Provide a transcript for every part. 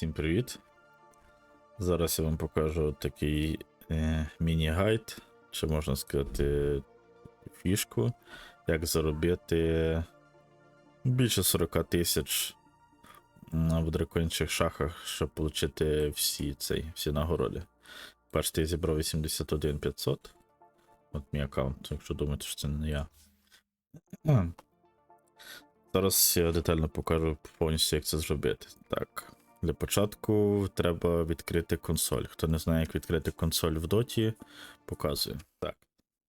Всім привіт! Зараз я вам покажу такий е, міні-гайд, чи можна сказати, фішку, як заробити більше 40 тисяч в дракончих шахах, щоб отримати всі, цей, всі нагороди. Бачите, я зібрав 81 500. От мій аккаунт, якщо думаєте, що це не я. Зараз я детально покажу повністю, як це зробити. Так. Для початку треба відкрити консоль. Хто не знає, як відкрити консоль в доті, показую. Так.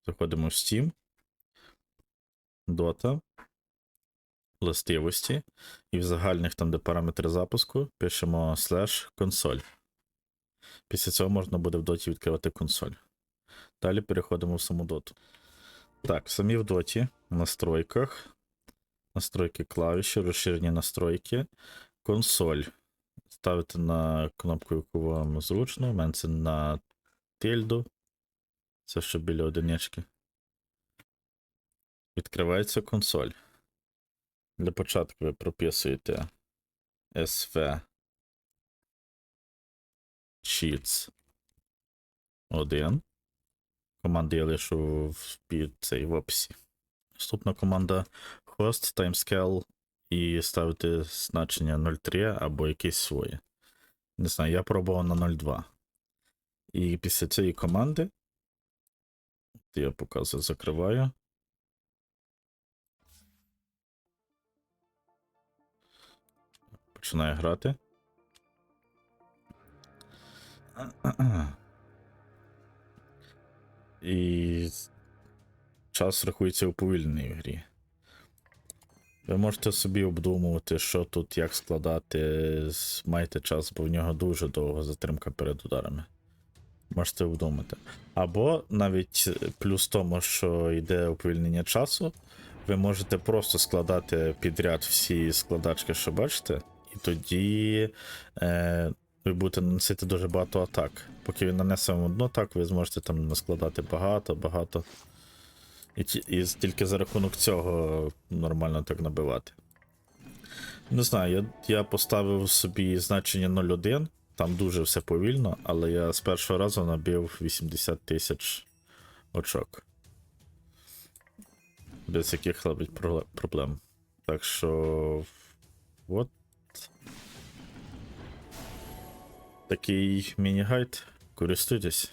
Заходимо в Steam, Dota, властивості. І в загальних, там, де параметри запуску, пишемо slash консоль. Після цього можна буде в доті відкривати консоль. Далі переходимо в саму доту. Так, самі в доті, в настройках. Настройки клавіші, розширені настройки, консоль. Ставите на кнопку, яку вам зручно. У мене це на тильду. Це що біля одинички. Відкривається консоль. Для початку ви прописуєте SV Cheats 1. Команди я лишу в, під цей в описі. Наступна команда host, timescale і ставити значення 0.3 або якесь своє. Не знаю, я пробував на 0.2. І після цієї команди. Я показую, закриваю. Починаю грати. І час рахується уповільнений в грі. Ви можете собі обдумувати, що тут, як складати. Маєте час, бо в нього дуже довга затримка перед ударами. Можете обдумати. Або навіть е, плюс тому, що йде уповільнення часу, ви можете просто складати підряд всі складачки, що бачите, і тоді е, ви будете наносити дуже багато атак. Поки він нанесе вам одну атаку, ви зможете там наскладати багато, багато. І, і тільки за рахунок цього нормально так набивати. Не знаю, я, я поставив собі значення 0.1, там дуже все повільно, але я з першого разу набив 80 тисяч очок. Без яких проле- проблем. Так що. От. Такий міні-гайд. Користуйтесь.